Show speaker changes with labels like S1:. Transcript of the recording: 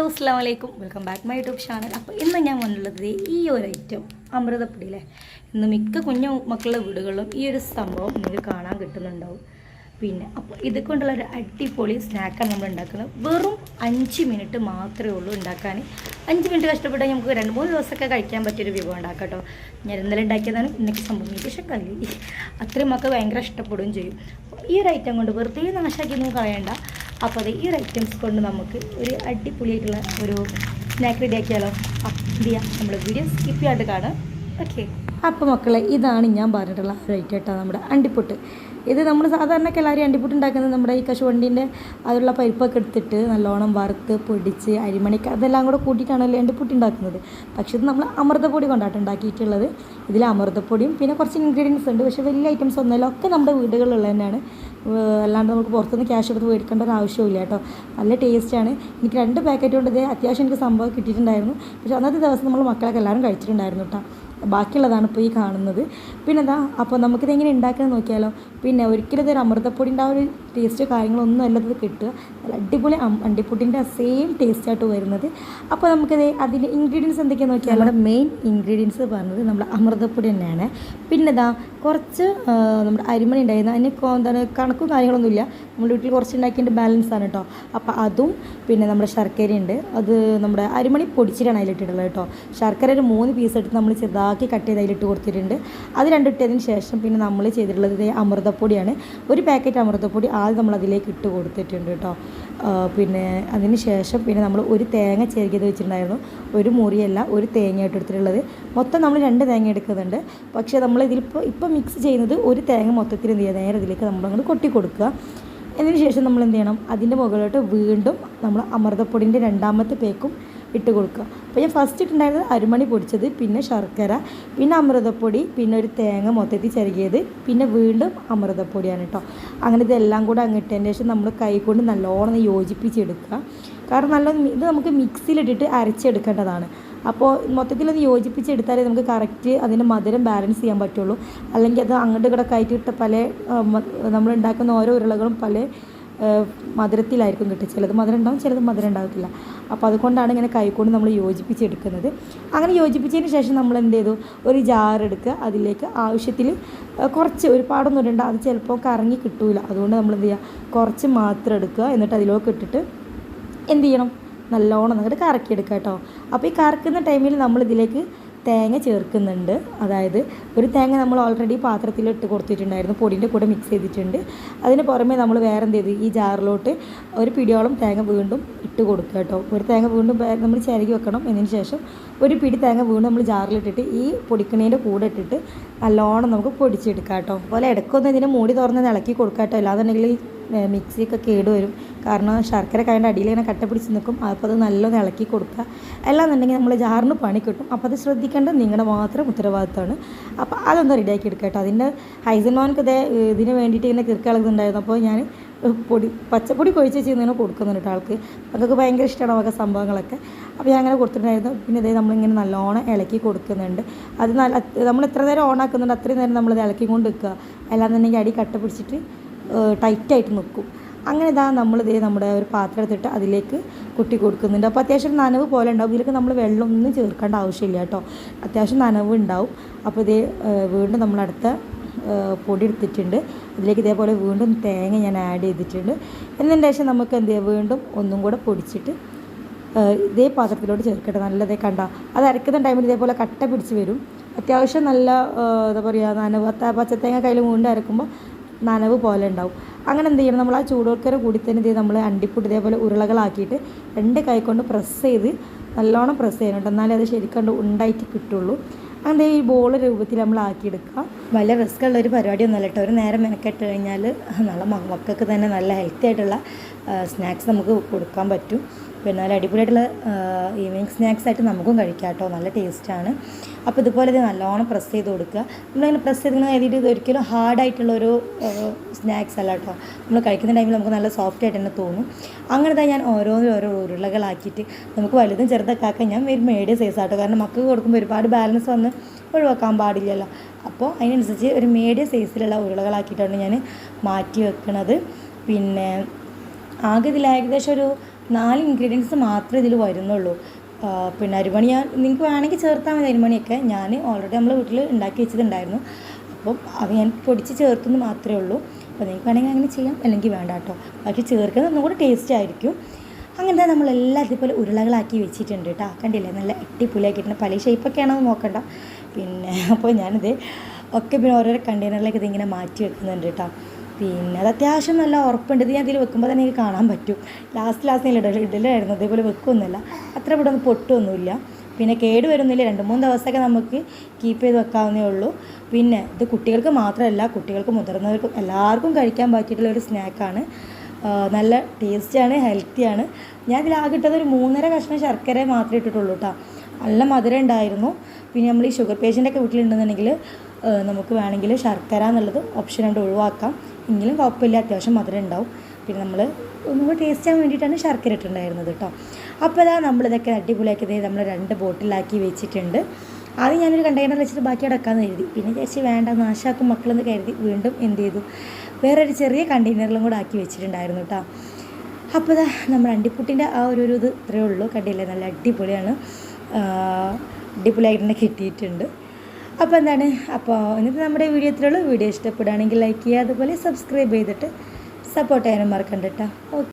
S1: Hello അസ്സാം വലൈക്കും welcome back my YouTube channel അപ്പോൾ ഇന്ന് ഞാൻ വന്നുള്ളത് ഈ ഒരു ഐറ്റം അമൃതപ്പൊടിയിലെ. ഇന്ന് മിക്ക കുഞ്ഞു മക്കളുടെ വീടുകളിലും ഈ ഒരു സംഭവം നിങ്ങൾക്ക് കാണാൻ കിട്ടുന്നുണ്ടാവും. പിന്നെ അപ്പോൾ ഇത് കൊണ്ടുള്ള ഒരു അടിപൊളി സ്നാക്കാണ് നമ്മൾ ഉണ്ടാക്കുന്നത്. വെറും അഞ്ച് മിനിറ്റ് മാത്രമേ ഉള്ളൂ ഉണ്ടാക്കാൻ. അഞ്ച് മിനിറ്റ് കഷ്ടപ്പെട്ടാൽ നമുക്ക് രണ്ട് മൂന്ന് ദിവസമൊക്കെ കഴിക്കാൻ പറ്റിയൊരു വിഭവം ഉണ്ടാക്കാം കേട്ടോ. ഞാൻ ഇന്നലെ ഉണ്ടാക്കിയതാണ്. ഇന്നൊക്കെ സംഭവം പക്ഷേ കളി. അത്രയും മക്കൾ ഭയങ്കര ഇഷ്ടപ്പെടുകയും ചെയ്യും. ഈ ഒരു ഐറ്റം കൊണ്ട് വെറുതെ നാശാക്കിയൊന്നും കളയണ്ട. അപ്പോൾ അത് ഈ ഒരു ഐറ്റംസ് കൊണ്ട് നമുക്ക് ഒരു അടിപൊളിയായിട്ടുള്ള ഒരു സ്നാക്ക് റെഡിയാക്കിയാലോ എന്ത് നമ്മൾ വീഡിയോ സ്കിപ്പ് ചെയ്യാണ്ട് കാണാം. ഓക്കെ അപ്പോൾ മക്കളെ ഇതാണ് ഞാൻ പറഞ്ഞിട്ടുള്ള ഒരു ഐറ്റം കേട്ടോ നമ്മുടെ അണ്ടിപ്പൊട്ട്. ഇത് നമ്മൾ സാധാരണ എല്ലാവരും അണ്ടിപ്പുട്ട് ഉണ്ടാക്കുന്നത് നമ്മുടെ ഈ കശുവണ്ടീന്റെ അതിലുള്ള പരിപ്പൊക്കെ എടുത്തിട്ട് നല്ലോണം വറുത്ത് പൊടിച്ച് അരിമണിക്ക് അതെല്ലാം കൂടെ കൂട്ടിയിട്ടാണല്ലോ അണ്ടിപ്പുട്ട് ഉണ്ടാക്കുന്നത്. പക്ഷേ ഇത് നമ്മൾ അമൃതപ്പൊടി കൊണ്ടാണ് ഉണ്ടാക്കിയിട്ടുള്ളത്. ഇതിൽ അമൃതപ്പൊടിയും പിന്നെ കുറച്ച് ഇൻഗ്രീഡിയൻസ് ഉണ്ട്. പക്ഷേ വലിയ ഐറ്റംസ് ഒന്നുമല്ല. ഒക്കെ നമ്മുടെ വീടുകളിലുള്ള തന്നെയാണ്. അല്ലാണ്ട് നമുക്ക് പുറത്തുനിന്ന് ക്യാഷ് എടുത്ത് മേടിക്കേണ്ട ഒരു ആവശ്യമില്ല കേട്ടോ. നല്ല ടേസ്റ്റാണ് എനിക്ക് രണ്ട് പാക്കറ്റ് കൊണ്ട് ഇത് അത്യാവശ്യം എനിക്ക് സംഭവം കിട്ടിയിട്ടുണ്ടായിരുന്നു. പക്ഷേ അന്നത്തെ ദിവസം നമ്മൾ മക്കളൊക്കെ എല്ലാവരും കഴിച്ചിട്ടുണ്ടായിരുന്നു കേട്ടോ. ബാക്കിയുള്ളതാണ് ഇപ്പോൾ ഈ കാണുന്നത്. പിന്നെ എന്താ അപ്പോൾ നമുക്കിത് എങ്ങനെ ഉണ്ടാക്കുന്നത് നോക്കിയാലോ? പിന്നെ ഒരിക്കലും ഇതൊരു അമൃതപ്പൊടിന്റെ ആ ഒരു ടേസ്റ്റ് കാര്യങ്ങളൊന്നും അല്ലത് കിട്ടുക. നല്ല അടിപൊളി അണ്ടിപ്പൊടിന്റെ സെയിം ടേസ്റ്റ് ആയിട്ട് വരുന്നത്. അപ്പോൾ നമുക്കിത് അതിന്റെ ഇൻഗ്രീഡിയൻസ് എന്തൊക്കെയാണെന്ന് നോക്കിയാൽ നമ്മുടെ മെയിൻ ഇൻഗ്രീഡിയൻസ് പറഞ്ഞത് നമ്മുടെ അമൃതപ്പൊടി തന്നെയാണ്. പിന്നെ ഇതാ കുറച്ച് നമ്മുടെ അരിമണി ഉണ്ടായിരുന്നു. അതിന് എന്താണ് കണക്കും കാര്യങ്ങളൊന്നുമില്ല നമ്മുടെ വീട്ടിൽ കുറച്ച് ഉണ്ടാക്കിയതിന്റെ ബാലൻസ് ആണ് കേട്ടോ അപ്പോൾ അതും പിന്നെ നമ്മുടെ ശർക്കരയുണ്ട്. അത് നമ്മുടെ അരിമണി പൊടിച്ചിട്ടാണ് അതിലിട്ടിട്ടുള്ളത് കേട്ടോ ശർക്കര ഒരു മൂന്ന് പീസ് എടുത്ത് നമ്മൾ ചെറുതാക്കി കട്ട് ചെയ്ത് അതിലിട്ട് കൊടുത്തിട്ടുണ്ട്. അത് രണ്ടിട്ടതിന് ശേഷം പിന്നെ നമ്മൾ ചെയ്തിട്ടുള്ളത് അമൃതപ്പൊടിയാണ്. ഒരു പാക്കറ്റ് അമൃതപ്പൊടി ആദ്യം നമ്മൾ അതിലേക്ക് ഇട്ട് കൊടുത്തിട്ടുണ്ട് കേട്ടോ. പിന്നെ അതിന് ശേഷം പിന്നെ നമ്മൾ ഒരു തേങ്ങ ചെരുകിയത് വെച്ചിട്ടുണ്ടായിരുന്നു. ഒരു മുറിയല്ല ഒരു തേങ്ങയായിട്ട് എടുത്തിട്ടുള്ളത്. മൊത്തം നമ്മൾ രണ്ട് തേങ്ങ എടുക്കുന്നുണ്ട്. പക്ഷേ നമ്മൾ ഇതിലിപ്പോൾ ഇപ്പോൾ മിക്സ് ചെയ്യുന്നത് ഒരു തേങ്ങ മൊത്തത്തിൽ എന്ത് ചെയ്യുക? നേരെ ഇതിലേക്ക് നമ്മൾ അങ്ങോട്ട് കൊട്ടി കൊടുക്കുക. അതിന് ശേഷം നമ്മൾ എന്ത് ചെയ്യണം? അതിന്റെ മുകളിലോട്ട് വീണ്ടും നമ്മൾ അമൃതപ്പൊടിന്റെ രണ്ടാമത്തെ പേക്കും ഇട്ട് കൊടുക്കുക. അപ്പോൾ ഞാൻ ഫസ്റ്റ് ഇട്ടുണ്ടായിരുന്നത് അരിമണി പൊടിച്ചത് പിന്നെ ശർക്കര പിന്നെ അമൃതപ്പൊടി പിന്നെ ഒരു തേങ്ങ മൊത്തത്തിൽ ചിരകിയത് പിന്നെ വീണ്ടും അമൃതപ്പൊടിയാണ് കേട്ടോ അങ്ങനെ ഇതെല്ലാം കൂടെ അങ്ങിട്ടതിന് ശേഷം നമ്മൾ കൈ കൊണ്ട് നല്ലോണം യോജിപ്പിച്ചെടുക്കുക. കാരണം നല്ല ഇത് നമുക്ക് മിക്സിയിലിട്ടിട്ട് അരച്ചെടുക്കേണ്ടതാണ്. അപ്പോൾ മൊത്തത്തിലൊന്ന് യോജിപ്പിച്ചെടുത്താലേ നമുക്ക് കറക്റ്റ് അതിന്റെ മധുരം ബാലൻസ് ചെയ്യാൻ പറ്റുള്ളൂ. അല്ലെങ്കിൽ അത് അങ്ങോട്ട് ഇവിടെ കയറ്റിയിട്ട് പല നമ്മൾ ഉണ്ടാക്കുന്ന ഓരോ ഉരുളകളും പല മധുരത്തിലായിരിക്കും കിട്ടുക. ചിലത് മധുരം ഉണ്ടാവും ചിലത് മധുരം ഉണ്ടാകത്തില്ല അപ്പോൾ അതുകൊണ്ടാണ് ഇങ്ങനെ കൈക്കൊണ്ട് നമ്മൾ യോജിപ്പിച്ചെടുക്കുന്നത്. അങ്ങനെ യോജിപ്പിച്ചതിന് ശേഷം നമ്മൾ എന്ത് ചെയ്തു? ഒരു ജാർ എടുക്കുക. അതിലേക്ക് ആവശ്യത്തിൽ കുറച്ച് ഒരുപാടൊന്നും ഇടണ്ട. അത് ചിലപ്പോൾ കറങ്ങി കിട്ടൂല. അതുകൊണ്ട് നമ്മൾ എന്ത് ചെയ്യുക? കുറച്ച് മാത്രം എടുക്കുക. എന്നിട്ട് അതിലേക്ക് ഇട്ടിട്ട് എന്ത് ചെയ്യണം? നല്ലോണം അങ്ങോട്ട് കറക്കിയെടുക്കുക കേട്ടോ. അപ്പോൾ ഈ കറക്കുന്ന ടൈമിൽ നമ്മൾ ഇതിലേക്ക് തേങ്ങ ചേർക്കുന്നുണ്ട്. അതായത് ഒരു തേങ്ങ നമ്മൾ ഓൾറെഡി പാത്രത്തിൽ ഇട്ട് കൊടുത്തിട്ടുണ്ടായിരുന്നു. പൊടിന്റെ കൂടെ മിക്സ് ചെയ്തിട്ടുണ്ട്. അതിന് പുറമെ നമ്മൾ വേറെ എന്ത് ചെയ്തു ഈ ജാറിലോട്ട് ഒരു പിടിയോളം തേങ്ങ വീണ്ടും ഇട്ട് കൊടുക്കുക കേട്ടോ. ഒരു തേങ്ങ വീണ്ടും നമ്മൾ ചിരകി വെക്കണം. എന്നതിന് ശേഷം ഒരു പിടി തേങ്ങ വീണ്ടും നമ്മൾ ജാറിലിട്ടിട്ട് ഈ പൊടിക്കണേന്റെ കൂടെ ഇട്ടിട്ട് നല്ലോണം നമുക്ക് പൊടിച്ചെടുക്കാം കേട്ടോ. അതുപോലെ ഇടയ്ക്കൊന്ന് ഇതിനെ മൂടി തുറന്ന് ഇളക്കി കൊടുക്കാം കേട്ടോ. അല്ലാന്നുണ്ടെങ്കിൽ മിക്സിയൊക്കെ കേടുവരും. കാരണം ശർക്കര കയ്യുടെ അടിയിൽ ഇങ്ങനെ കട്ട പിടിച്ച് നിൽക്കും അപ്പോൾ അത് നല്ലോണം ഇളക്കി കൊടുക്കുക. അല്ലാന്നുണ്ടെങ്കിൽ നമ്മൾ ജാറിന് പണി കിട്ടും. അപ്പോൾ അത് ശ്രദ്ധിക്കേണ്ടത് നിങ്ങളുടെ മാത്രം ഉത്തരവാദിത്തമാണ്. അപ്പോൾ അതൊന്ന് റെഡിയാക്കി എടുക്കുക കേട്ടോ. അതിന്റെ ഹൈസൻമോൻക്ക് ഇതേ ഇതിന് വേണ്ടിയിട്ട് ഇങ്ങനെ ഉണ്ടായിരുന്നു അപ്പോൾ ഞാൻ പൊടി പച്ചപ്പൊടി കൊഴിച്ച് ചെയ്യുന്നതിന് കൊടുക്കുന്നുണ്ട് കേട്ടോ ആൾക്ക്. അതൊക്കെ ഭയങ്കര ഇഷ്ടമാണ് അവർക്ക് സംഭവങ്ങളൊക്കെ. അപ്പോൾ ഞാൻ അങ്ങനെ കൊടുത്തിട്ടുണ്ടായിരുന്നു. പിന്നെ ഇതേ നമ്മളിങ്ങനെ നല്ലോണം ഇളക്കി കൊടുക്കുന്നുണ്ട്. അത് നമ്മൾ എത്ര നേരം ഓൺ ആക്കുന്നുണ്ട് അത്രയും നേരം നമ്മളത് ഇളക്കി കൊണ്ട് നിൽക്കുക. അല്ലാന്നുണ്ടെങ്കിൽ അടി കട്ട പിടിച്ചിട്ട് ടൈറ്റായിട്ട് നിൽക്കും അങ്ങനെ ഇതാ നമ്മളിതേ നമ്മുടെ ഒരു പാത്രം എടുത്തിട്ട് അതിലേക്ക് കുട്ടി കൊടുക്കുന്നുണ്ട്. അപ്പോൾ അത്യാവശ്യം നനവ് പോലെ ഉണ്ടാവും. ഇതിലേക്ക് നമ്മൾ വെള്ളമൊന്നും ചേർക്കേണ്ട ആവശ്യമില്ല കേട്ടോ. അത്യാവശ്യം നനവ് ഉണ്ടാവും. അപ്പോൾ ഇതേ വീണ്ടും നമ്മളടുത്ത പൊടി എടുത്തിട്ടുണ്ട്. അതിലേക്ക് ഇതേപോലെ വീണ്ടും തേങ്ങ ഞാൻ ആഡ് ചെയ്തിട്ടുണ്ട്. എന്നതിന്റെ ശേഷം നമുക്ക് എന്ത് ചെയ്യാം? വീണ്ടും ഒന്നും കൂടെ പൊടിച്ചിട്ട് ഇതേ പാത്രത്തിലോട്ട് ചേർക്കട്ടെ. നല്ലതേ കണ്ട. അത് അരക്കുന്ന ടൈമിൽ ഇതേപോലെ കട്ട പിടിച്ച് വരും. അത്യാവശ്യം നല്ല എന്താ പറയുക നനവ്. അത്ത- പച്ചത്തേങ്ങ കയ്യിൽ വീണ്ടും അരക്കുമ്പോൾ നനവ് പോലെ ഉണ്ടാവും. അങ്ങനെ എന്ത് ചെയ്യണം? നമ്മൾ ആ ചൂടോക്കര കൂടി തന്നെ ഇത് നമ്മൾ അണ്ടിപ്പൊടി ഇതേപോലെ ഉരുളകളാക്കിയിട്ട് രണ്ട് കൈ കൊണ്ട് പ്രസ് ചെയ്ത് നല്ലോണം പ്രസ് ചെയ്യണം കേട്ടോ എന്നാലേ അത് ശരിക്കും ഉണ്ടായിട്ട് കിട്ടുള്ളൂ. അങ്ങനെ ഈ ബോൾ രൂപത്തിൽ നമ്മൾ ആക്കിയെടുക്കുക വലിയ റിസ്ക് ഉള്ള ഒരു പരിപാടിയൊന്നുമല്ല കേട്ടോ ഒരു നേരം മെനക്കെട്ട് കഴിഞ്ഞാൽ നല്ല മക്കൾക്ക് തന്നെ നല്ല ഹെൽത്തി ആയിട്ടുള്ള സ്നാക്സ് നമുക്ക് കൊടുക്കാൻ പറ്റും. പിന്നെ നല്ല അടിപൊളിയായിട്ടുള്ള ഈവനിങ് സ്നാക്സ് ആയിട്ട് നമുക്കും കഴിക്കാം കേട്ടോ നല്ല ടേസ്റ്റാണ്. അപ്പോൾ ഇതുപോലെ ഇത് നല്ലോണം പ്രസ് ചെയ്ത് കൊടുക്കുക. നമ്മളിങ്ങനെ പ്രസ് ചെയ്ത് എഴുതിയിട്ട് ഇത് ഒരിക്കലും ഹാർഡായിട്ടുള്ളൊരു സ്നാക്സ് അല്ല കേട്ടോ നമ്മൾ കഴിക്കുന്ന ടൈമിൽ നമുക്ക് നല്ല സോഫ്റ്റ് ആയിട്ട് തന്നെ തോന്നും. അങ്ങനത്തെ ഞാൻ ഓരോന്നും ഓരോ ഉരുളകളാക്കിയിട്ട് നമുക്ക് വലുതും ചെറുതൊക്കെ ആക്കാൻ ഞാൻ ഒരു മീഡിയം സൈസ് ആട്ടോ. കാരണം മക്കൾക്ക് കൊടുക്കുമ്പോൾ ഒരുപാട് ബാലൻസ് വന്ന് ഒഴിവാക്കാൻ പാടില്ലല്ലോ. അപ്പോൾ അതിനനുസരിച്ച് ഒരു മീഡിയം സൈസിലുള്ള ഉരുളകളാക്കിയിട്ടാണ് ഞാൻ മാറ്റി വെക്കുന്നത് പിന്നെ ആകെ ഇതിൽ ഏകദേശം ഒരു നാല് ഇൻഗ്രീഡിയൻസ് മാത്രമേ ഇതിൽ വരുന്നുള്ളൂ. പിന്നെ അരിമണി ഞാൻ നിങ്ങൾക്ക് വേണമെങ്കിൽ ചേർത്താൽ മതി അരിമണിയൊക്കെ. ഞാൻ ഓൾറെഡി നമ്മൾ വീട്ടിൽ ഉണ്ടാക്കി വെച്ചിട്ടുണ്ടായിരുന്നു അപ്പം അത് ഞാൻ പൊടിച്ച് ചേർക്കുന്നു മാത്രമേ ഉള്ളൂ. അപ്പോൾ നിങ്ങൾക്ക് വേണമെങ്കിൽ അങ്ങനെ ചെയ്യാം. അല്ലെങ്കിൽ വേണ്ട കേട്ടോ. ബാക്കി ചേർക്കുന്നത് ഒന്നും കൂടെ ടേസ്റ്റ് ആയിരിക്കും. അങ്ങനെ നമ്മളെല്ലാം ഇതുപോലെ ഉരുളകളാക്കി വെച്ചിട്ടുണ്ട് കേട്ടോ. കണ്ടില്ലേ? നല്ല അടിപൊളിയാക്കിയിട്ടുണ്ട്. പല ഷേപ്പൊക്കെയാണെന്ന് നോക്കണ്ട. പിന്നെ അപ്പോൾ ഞാനിത് ഒക്കെ പിന്നെ ഓരോരോ കണ്ടെയ്നറിലേക്ക് ഇതിങ്ങനെ മാറ്റി വെക്കുന്നുണ്ട് കേട്ടോ. പിന്നെ അത് അത്യാവശ്യം നല്ല ഉറപ്പുണ്ട്. ഇത് ഞാൻ ഇതിൽ വെക്കുമ്പോൾ തന്നെ എനിക്ക് കാണാൻ പറ്റും. ലാസ്റ്റ് ലാസ്റ്റ് ഇടൽ ഇടലായിരുന്നു. അതേപോലെ വെക്കൊന്നുമില്ല. അത്ര ഇവിടെ ഒന്നും പൊട്ടൊന്നുമില്ല. പിന്നെ കേട് വരുന്നില്ല. രണ്ട് മൂന്ന് ദിവസമൊക്കെ നമുക്ക് കീപ്പ് ചെയ്ത് വെക്കാവുന്നേ ഉള്ളൂ. പിന്നെ ഇത് കുട്ടികൾക്ക് മാത്രമല്ല കുട്ടികൾക്ക് മുതിർന്നവർക്കും എല്ലാവർക്കും കഴിക്കാൻ പറ്റിയിട്ടുള്ള ഒരു സ്നാക്കാണ് നല്ല ടേസ്റ്റിയാണ് ഹെൽത്തിയാണ് ഞാൻ ഇതിലാകെ ഇട്ടത് ഒരു മൂന്നര കഷ്ണം ശർക്കര മാത്രമേ ഇട്ടിട്ടുള്ളൂ കേട്ടോ നല്ല മധുരം ഉണ്ടായിരുന്നു. പിന്നെ നമ്മൾ ഈ ഷുഗർ പേഷ്യന്റൊക്കെ വീട്ടിലുണ്ടെന്നുണ്ടെങ്കിൽ നമുക്ക് വേണമെങ്കിൽ ശർക്കര എന്നുള്ളത് ഓപ്ഷൻ ഉണ്ട് ഒഴിവാക്കാം. എങ്കിലും കുഴപ്പമില്ല അത്യാവശ്യം മധുരം ഉണ്ടാവും. പിന്നെ നമ്മൾ ഒന്നുകൂടി ടേസ്റ്റ് ചെയ്യാൻ വേണ്ടിയിട്ടാണ് ശർക്കര ഇട്ടിട്ടുണ്ടായിരുന്നത് കേട്ടോ അപ്പോൾ ഇതാ നമ്മളിതൊക്കെ അടിപൊളിയാക്കിയത് നമ്മൾ രണ്ട് ബോട്ടിലാക്കി വെച്ചിട്ടുണ്ട്. ആദ്യം ഞാനൊരു കണ്ടെയ്നർ വെച്ചിട്ട് ബാക്കി അടക്കാമെന്ന് കരുതി. പിന്നെ ചേച്ചി വേണ്ട നാശാക്കും മക്കളെന്ന് കരുതി വീണ്ടും എന്ത് ചെയ്തു? വേറൊരു ചെറിയ കണ്ടെയ്നറിലും കൂടെ ആക്കി വെച്ചിട്ടുണ്ടായിരുന്നു കേട്ടോ അപ്പോൾ ഇതാ നമ്മൾ അണ്ടിപ്പുട്ടിന്റെ ആ ഒരു ഇത് ഇത്രയേ ഉള്ളൂ. കണ്ടില്ലേ? നല്ല അടിപൊളിയാണ്. അടിപൊളിയായിട്ട് തന്നെ കിട്ടിയിട്ടുണ്ട്. അപ്പോൾ എന്താണ്? അപ്പോൾ ഇന്നത്തെ നമ്മുടെ വീഡിയോ ഇത്രയേ വീഡിയോ ഇഷ്ടപ്പെടുകയാണെങ്കിൽ ലൈക്ക് ചെയ്യുക. അതുപോലെ സബ്സ്ക്രൈബ് ചെയ്തിട്ട് സപ്പോർട്ട് ചെയ്യാനും മറക്കണ്ട കേട്ടോ.